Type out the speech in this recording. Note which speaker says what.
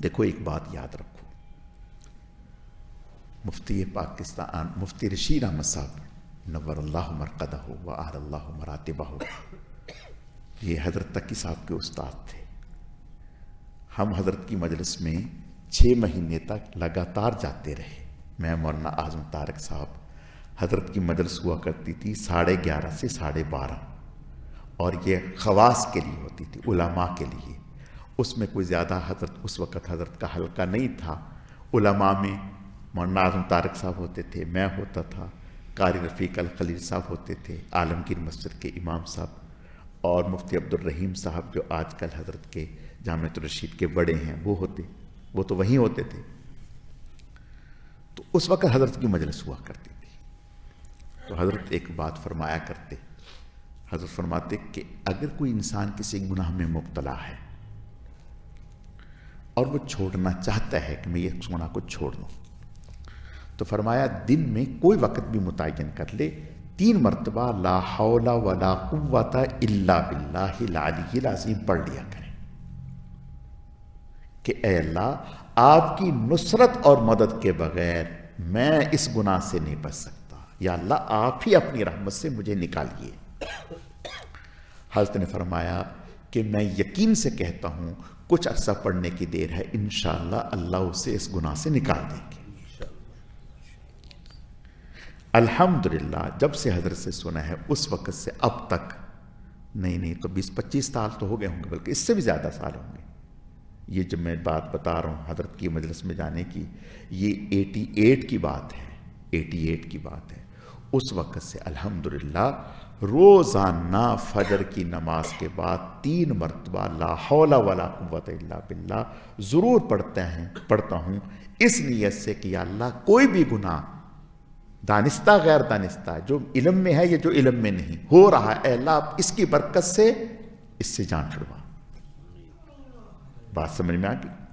Speaker 1: देखो, एक बात याद रखो। मुफ्ती पाकिस्तान, मुफ्ती रशीद अहमद साहब नवर अल्लाह मरकदा हो व आर अल्लाह मरातबा हो ये हज़रत तकी साहब के उस्ताद थे। हम हज़रत की मजलिस में छः महीने तक लगातार जाते रहे। मैं मौलाना आज़म तारक साहब, हज़रत की मजलिस हुआ करती थी साढ़े ग्यारह से साढ़े बारह। और ये खवास के लिए होती थी, उलमा के लिए। उसमें कोई ज़्यादा हज़रत, उस वक़्त हज़रत का हल्का नहीं था। उलमा में मौलाना तारक साहब होते थे, मैं होता था, कारी रफ़ीक अल खलील साहब होते थे, आलमगीर मस्जिद के इमाम साहब और मुफ्ती अब्दुल रहीम साहब जो आजकल हज़रत के जाम रशीद के बड़े हैं, वो होते, वो तो वहीं होते थे। तो उस वक़्त हज़रत की मजलिस हुआ करती थी। तो हज़रत एक बात फरमाया करते, हज़रत फरमाते कि अगर कोई इंसान किसी गुनाह में मुबतला है और वो छोड़ना चाहता है कि मैं ये सोना को छोड़ दूँ। तो फरमाया, दिन में कोई वक़्त भी मुतन कर ले। तीन मरतबा, ला हौला वला कुव्वता इल्ला बिल्लाहिल अजीम पढ़ लिया करें। कि अल्लाह, आपकी नुसरत और मदद के बगैर मैं इस गुनाह से नहीं बच सकता। या अल्लाह, आप ही अपनी रहमत से मुझे निकालिए। हज़रत ने फरमाया कि मैं यकीन से कहता हूँ, कुछ अरसा पढ़ने की देर है इन अल्लाह उसे इस गुनाह से निकाल देंगे। अल्हम्दुलिल्लाह, जब से हज़रत से सुना है, उस वक्त से अब तक, नहीं नहीं तो 20-25 साल तो हो गए होंगे, बल्कि इससे भी ज़्यादा साल होंगे। ये जब मैं बात बता रहा हूँ हज़रत की मजलिस में जाने की, ये 88 की बात है 88 की बात है। उस वक्त से अल्हम्दुलिल्लाह, रोज़ाना फजर की नमाज़ के बाद तीन मरतबा लाहौला वाला कुत बिल्ला ज़रूर पढ़ते हैं, पढ़ता हूँ। इस नीयत से कि अल्लाह, कोई भी गुनाह, दानिस्ता गैर दानिस्ता जो इलम में है या जो इलम में नहीं, हो रहा है अल्लाह इसकी बरकत से इससे जान छुड़वा। बात समझ में आ गई?